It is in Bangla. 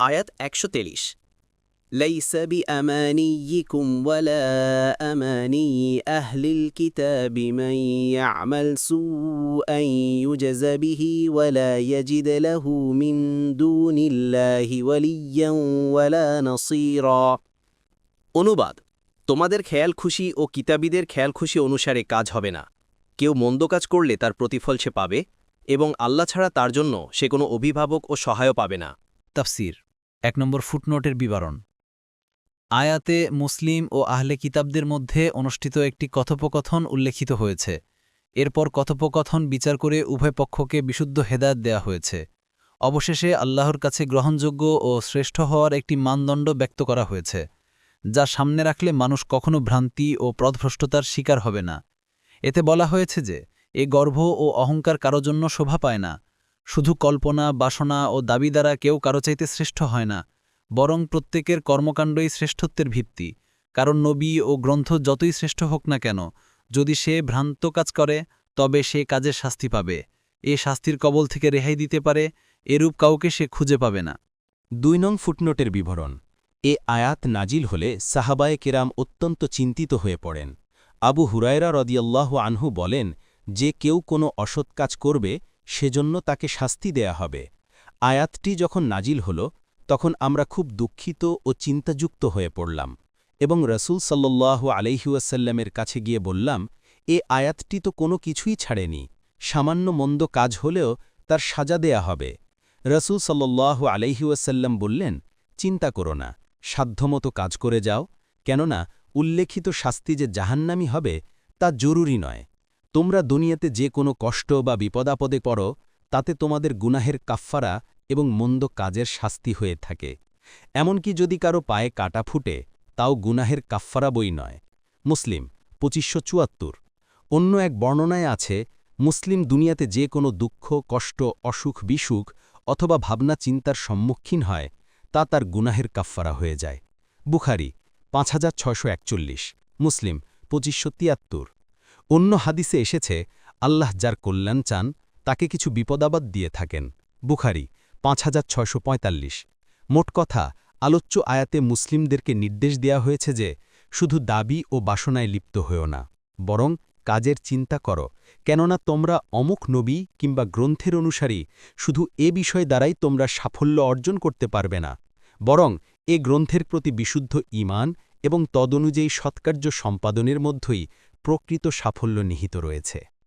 আয়াত একশো তেইশ ليس بأمانيكم ولا أماني أهل الكتاب من يعمل سوءا يجز به ولا يجد له من دون الله وليا ولا نصيرا অনুবাদ তোমাদের খেয়াল খুশি ও কিতাবীদের খেয়াল খুশি অনুসারে কাজ হবে না কেউ মন্দ কাজ করলে তার প্রতিফল সে পাবে এবং আল্লাহ ছাড়া তার জন্য সে কোনো অভিভাবক ও সহায় পাবে না তাফসির, এক নম্বর ফুটনোটের বিবরণ। আয়াতে মুসলিম ও আহলে কিতাবদের মধ্যে অনুষ্ঠিত একটি কথোপকথন উল্লেখিত হয়েছে। এরপর কথোপকথন বিচার করে উভয় পক্ষকে বিশুদ্ধ হেদায়ত দেয়া হয়েছে। অবশেষে আল্লাহর কাছে গ্রহণযোগ্য ও শ্রেষ্ঠ হওয়ার একটি মানদণ্ড ব্যক্ত করা হয়েছে, যা সামনে রাখলে মানুষ কখনো ভ্রান্তি ও প্রদভ্রষ্টতার শিকার হবে না। এতে বলা হয়েছে যে, এ গর্ভ ও অহংকার কারও জন্য শোভা পায় না শুধু কল্পনা, বাসনা ও দাবি দ্বারা কেউ কারও চাইতে শ্রেষ্ঠ হয় না, বরং প্রত্যেকের কর্মকাণ্ডই শ্রেষ্ঠত্বের ভিত্তি। কারণ নবী ও গ্রন্থ যতই শ্রেষ্ঠ হোক না কেন, যদি সে ভ্রান্ত কাজ করে, তবে সে কাজের শাস্তি পাবে। এ শাস্তির কবল থেকে রেহাই দিতে পারে, এরূপ কাউকে সে খুঁজে পাবে না। দুই নং ফুটনোটের বিবরণ। এ আয়াত নাজিল হলে সাহাবায়ে কেরাম অত্যন্ত চিন্তিত হয়ে পড়েন। আবু হুরায়রা রদিয়াল্লাহ আনহু বলেন, যে কেউ কোনো অসৎ কাজ করবে সেজন্য তাকে শাস্তি দেয়া হবে। আয়াতটি যখন নাজিল হল, তখন আমরা খুব দুঃখিত ও চিন্তাযুক্ত হয়ে পড়লাম এবং রসুল সাল্লাহ আলহিউসাল্লামের কাছে গিয়ে বললাম, এ আয়াতটি তো কোনো কিছুই ছাড়েনি। সামান্য মন্দ কাজ হলেও তার সাজা দেয়া হবে। রসুল সাল্লাহ আলহিউসাল্লাম বললেন, চিন্তা করো না, সাধ্যমতো কাজ করে যাও, কেননা উল্লেখিত শাস্তি যে জাহান্নামি হবে তা জরুরি নয়। তোমরা দুনিয়াতে যে কোনো কষ্ট বা বিপদাপদে পড়ো, তাতে তোমাদের গুনাহের কাফফারা এবং মন্দ কাজের শাস্তি হয়ে থাকে। এমনকি যদি কারও পায়ে কাটা ফুটে, তাও গুনাহের কাফফারা বই নয়। মুসলিম, পঁচিশশো চুয়াত্তর। অন্য এক বর্ণনায় আছে, মুসলিম দুনিয়াতে যে কোনো দুঃখ, কষ্ট, অসুখ, বিসুখ অথবা ভাবনা চিন্তার সম্মুখীন হয়, তা তার গুনাহের কাফফারা হয়ে যায়। বুখারি, পাঁচ হাজার ছয়শো একচল্লিশ। মুসলিম, পঁচিশশো তিয়াত্তর। অন্য হাদিসে এসেছে, আল্লাহ যার কল্যাণ চান, তাকে কিছু বিপদাবাদ দিয়ে থাকেন। বুখারি, পাঁচ হাজার ছয়শো পঁয়তাল্লিশ। মোট কথা, আলোচ্য আয়াতে মুসলিমদেরকে নির্দেশ দেয়া হয়েছে যে, শুধু দাবি ও বাসনায় লিপ্ত হয়েও না, বরং কাজের চিন্তা করো, কেননা তোমরা অমুক নবী কিংবা গ্রন্থের অনুসারী, শুধু এ বিষয় দ্বারাই তোমরা সাফল্য অর্জন করতে পারবে না, বরং এ গ্রন্থের প্রতি বিশুদ্ধ ইমান এবং তদনুযায়ী সৎকার্য সম্পাদনের মধ্যেই প্রকৃত সাফল্য নিহিত রয়েছে।